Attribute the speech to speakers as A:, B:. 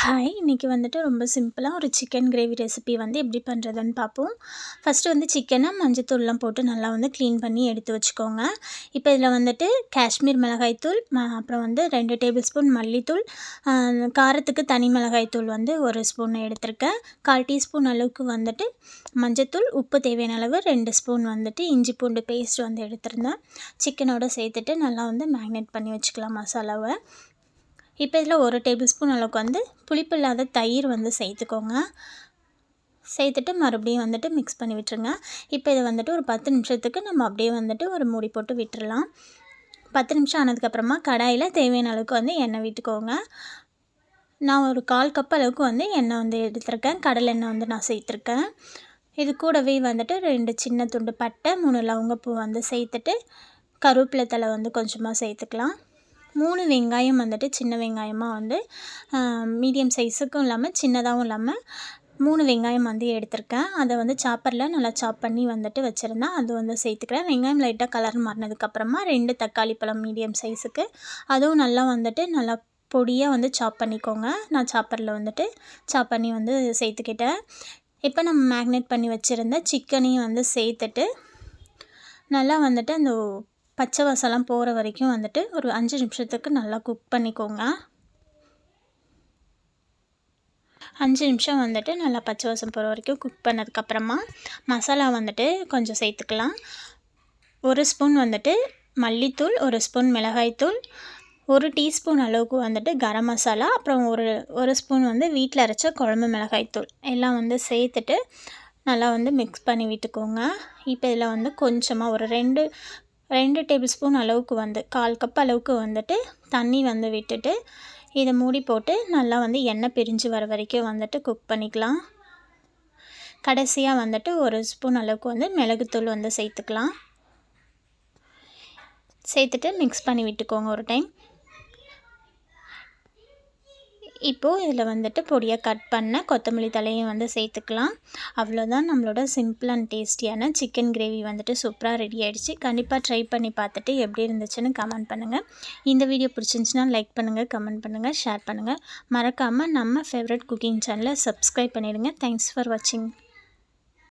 A: Hi இன்றைக்கி வந்துட்டு ரொம்ப சிம்பிளாக ஒரு சிக்கன் கிரேவி ரெசிபி வந்து எப்படி பண்ணுறதுன்னு பார்ப்போம். ஃபஸ்ட்டு வந்து சிக்கனை மஞ்சத்தூள்லாம் போட்டு நல்லா வந்து க்ளீன் பண்ணி எடுத்து வச்சுக்கோங்க. இப்போ இதில் வந்துட்டு காஷ்மீர் மிளகாய்த்தூள் அப்புறம் வந்து ரெண்டு டேபிள் ஸ்பூன் மல்லித்தூள் காரத்துக்கு தனி மிளகாய்த்தூள் வந்து ஒரு ஸ்பூன் எடுத்திருக்கேன். கால் டீஸ்பூன் அளவுக்கு வந்துட்டு மஞ்சத்தூள் உப்பு தேவையான அளவு ரெண்டு ஸ்பூன் வந்துட்டு இஞ்சி பூண்டு பேஸ்ட் வந்து எடுத்திருந்தேன். சிக்கனோடு சேர்த்துட்டு நல்லா வந்து மேக்னேட் பண்ணி வச்சுக்கலாம் மசாலாவை. இப்போ இதில் ஒரு டேபிள் ஸ்பூன் அளவுக்கு வந்து புளிப்பு இல்லாத தயிர் வந்து சேர்த்துக்கோங்க. சேர்த்துட்டு மறுபடியும் வந்துட்டு மிக்ஸ் பண்ணி விட்டுருங்க. இப்போ இதை வந்துட்டு ஒரு பத்து நிமிஷத்துக்கு நம்ம அப்படியே வந்துட்டு ஒரு மூடி போட்டு விட்டுடலாம் பத்து நிமிஷம் ஆனதுக்கப்புறமா கடாயில் தேவையான அளவுக்கு வந்து எண்ணெய் விட்டுக்கோங்க. நான் ஒரு கால் கப் அளவுக்கு வந்து எண்ணெய் வந்து எடுத்திருக்கேன். கடலை எண்ணெய் வந்து நான் சேர்த்துருக்கேன். இது கூடவே வந்துட்டு ரெண்டு சின்ன துண்டு பட்டை மூணு லவங்கப்பூ வந்து சேர்த்துட்டு கருவேப்பிலை தலை வந்து கொஞ்சமாக சேர்த்துக்கலாம். மூணு வெங்காயம் வந்துட்டு சின்ன வெங்காயமாக வந்து மீடியம் சைஸுக்கும் இல்லாமல் சின்னதாகவும் இல்லாமல் மூணு வெங்காயம் வந்து எடுத்திருக்கேன். அதை வந்து சாப்பரில் நல்லா சாப் பண்ணி வந்துட்டு வச்சுருந்தேன். அது வந்து சேர்த்துக்கிறேன். வெங்காயம் லைட்டாக கலர் மாறினதுக்கப்புறமா ரெண்டு தக்காளி பழம் மீடியம் சைஸுக்கு அதுவும் நல்லா வந்துட்டு நல்லா பொடியாக வந்து சாப் பண்ணிக்கோங்க. நான் சாப்பரில் வந்துட்டு சாப் பண்ணி வந்து சேர்த்துக்கிட்டேன். இப்போ நம்ம மேக்னேட் பண்ணி வச்சுருந்த சிக்கனையும் வந்து சேர்த்துட்டு நல்லா வந்துட்டு அந்த பச்சை வாசலாம் போகிற வரைக்கும் வந்துட்டு ஒரு அஞ்சு நிமிஷத்துக்கு நல்லா குக் பண்ணிக்கோங்க. அஞ்சு நிமிஷம் வந்துட்டு நல்லா பச்சை வாசம் போகிற வரைக்கும் குக் பண்ணதுக்கப்புறமா மசாலா வந்துட்டு கொஞ்சம் சேர்த்துக்கலாம். ஒரு ஸ்பூன் வந்துட்டு மல்லித்தூள் ஒரு ஸ்பூன் மிளகாய்த்தூள் ஒரு டீஸ்பூன் அளவுக்கு வந்துட்டு கரம் மசாலா அப்புறம் ஒரு ஒரு ஸ்பூன் வந்து வீட்டில் அரைச்ச குழம்பு மிளகாய்த்தூள் எல்லாம் வந்து சேர்த்துட்டு நல்லா வந்து மிக்ஸ் பண்ணி விட்டுக்கோங்க. இப்போ இதில் வந்து கொஞ்சமாக ஒரு ரெண்டு ரெண்டு டேபிள் ஸ்பூன் அளவுக்கு வந்து கால் கப் அளவுக்கு வந்துட்டு தண்ணி வந்து விட்டுட்டு இதை மூடி போட்டு நல்லா வந்து எண்ணெய் பிரிஞ்சு வர வரைக்கும் வந்துட்டு குக் பண்ணிக்கலாம். கடைசியாக வந்துட்டு ஒரு ஸ்பூன் அளவுக்கு வந்து மிளகுத்தூள் வந்து சேர்த்துக்கலாம். சேர்த்துட்டு மிக்ஸ் பண்ணி விட்டுக்கோங்க ஒரு டைம் இப்போது இதில் வந்துட்டு பொடியாக கட் பண்ண கொத்தமல்லி தலையும் வந்து சேர்த்துக்கலாம். அவ்வளோதான் நம்மளோட சிம்பிள் அண்ட் டேஸ்டியான சிக்கன் கிரேவி வந்துட்டு சூப்பராக ரெடி ஆகிடுச்சு கண்டிப்பாக ட்ரை பண்ணி பார்த்துட்டு எப்படி இருந்துச்சுன்னு கமெண்ட் பண்ணுங்கள் இந்த வீடியோ பிடிச்சிருந்துச்சுன்னா லைக் பண்ணுங்கள் கமெண்ட் பண்ணுங்கள் ஷேர் பண்ணுங்கள் மறக்காமல் நம்ம ஃபேவரட் குக்கிங் சேனலை சப்ஸ்கிரைப் பண்ணிடுங்க. தேங்க்ஸ் ஃபார் வாட்சிங்